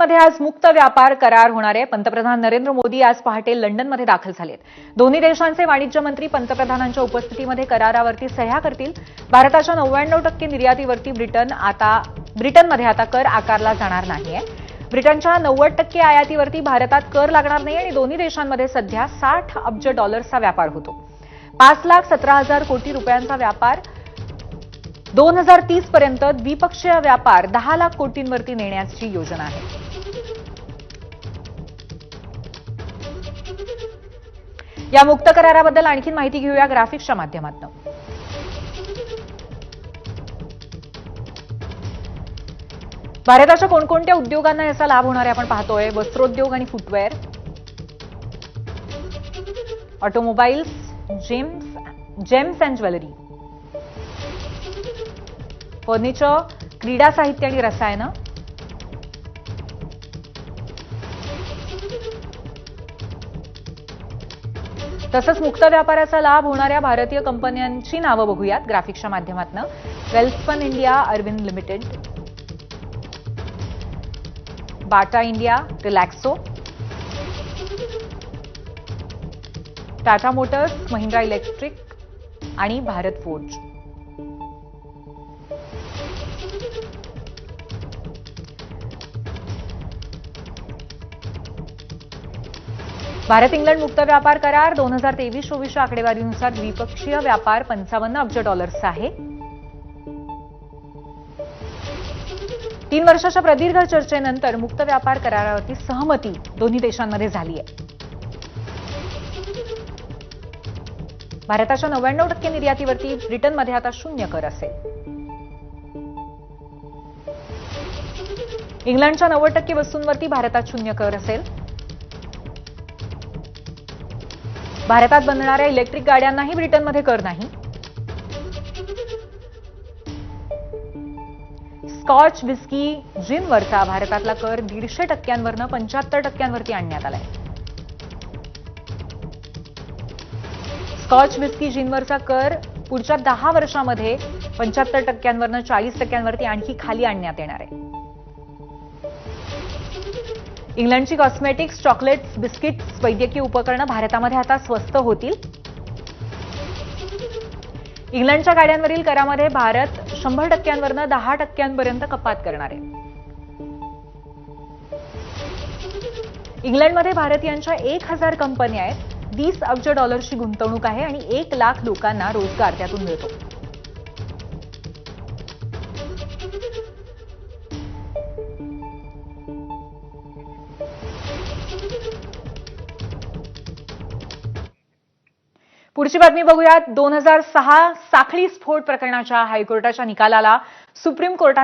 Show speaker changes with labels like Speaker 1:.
Speaker 1: लंडनमध्ये आज मुक्त व्यापार करार होणार आहे. पंतप्रधान नरेंद्र मोदी आज पहाटे लंडनमध्ये दाखल झालेत. दोन्ही देशांचे वाणिज्य मंत्री पंतप्रधानांच्या उपस्थितीमध्ये करारावरती सह्या करतील. भारताच्या नव्याण्णव टक्के निर्यातीवरती ब्रिटन आता ब्रिटनमध्ये आता कर आकारला जाणार नाहीये. ब्रिटनच्या नव्वद टक्के आयातीवरती भारतात कर लागणार नाही आणि दोन्ही देशांमध्ये सध्या साठ अब्ज डॉलर्सचा व्यापार होतो. पाच लाख सतरा हजार कोटी रुपयांचा व्यापार दोन हजार तीस पर्यंत द्विपक्षीय व्यापार दहा लाख कोटींवरती नेण्याची योजना आहे. या मुक्त कराराबद्दल आणखी माहिती घेऊया ग्राफिक्सच्या माध्यमातून. भारताच्या कोणकोणत्या उद्योगांना याचा लाभ होणार आहे आपण पाहतोय. वस्त्रोद्योग आणि footwear. Automobiles gems gems and jewellery. Furniture क्रीडा साहित्य आणि रसायनं. तसंच मुक्त व्यापाराचा लाभ होणाऱ्या भारतीय कंपन्यांची नावं बघूयात ग्राफिक्सच्या माध्यमातून. Welspun India Arvind Limited. Bata India Relaxo. Tata Motors Mahindra Electric आणि भारत फोर्ज. भारत इंग्लंड मुक्त व्यापार करार. दोन हजार तेवीस चोवीसच्या आकडेवारीनुसार द्विपक्षीय व्यापार पंचावन्न अब्ज डॉलर्सचा आहे. तीन वर्षाच्या प्रदीर्घ चर्चेनंतर मुक्त व्यापार करारावरती सहमती दोन्ही देशांमध्ये झाली आहे. भारताच्या नव्याण्णव टक्के निर्यातीवरती ब्रिटनमध्ये आता शून्य कर असेल. इंग्लंडच्या नव्वद टक्के वस्तूंवरती भारतात शून्य कर असेल. भारतात बनणाऱ्या इलेक्ट्रिक गाड्यांनाही ब्रिटनमध्ये कर नाही. स्कॉच विस्की जिनवरचा भारतातला कर दीडशे टक्क्यांवरनं पंच्याहत्तर टक्क्यांवरती आणण्यात आलाय. स्कॉच विस्की जिनवरचा कर पुढच्या दहा वर्षामध्ये पंच्याहत्तर टक्क्यांवरनं चाळीस टक्क्यांवरती आणखी खाली आणण्यात येणार आहे. इंग्लंडची कॉस्मेटिक्स चॉकलेट्स बिस्किट्स वैद्यकीय उपकरणं भारतामध्ये आता स्वस्त होतील. इंग्लंडच्या गाड्यांवरील करामध्ये भारत शंभर टक्क्यांवरनं दहा टक्क्यांपर्यंत कपात करणार. आहे इंग्लंडमध्ये भारतीयांच्या एक हजार कंपन्या आहेत. वीस अब्ज डॉलरची गुंतवणूक आहे आणि एक लाख लोकांना रोजगार त्यातून मिळतो. पुढची बातमी बघूयात. दोन हजार सहा साखळी स्फोट प्रकरणाच्या हायकोर्टाच्या निकालाला सुप्रीम कोर्टाने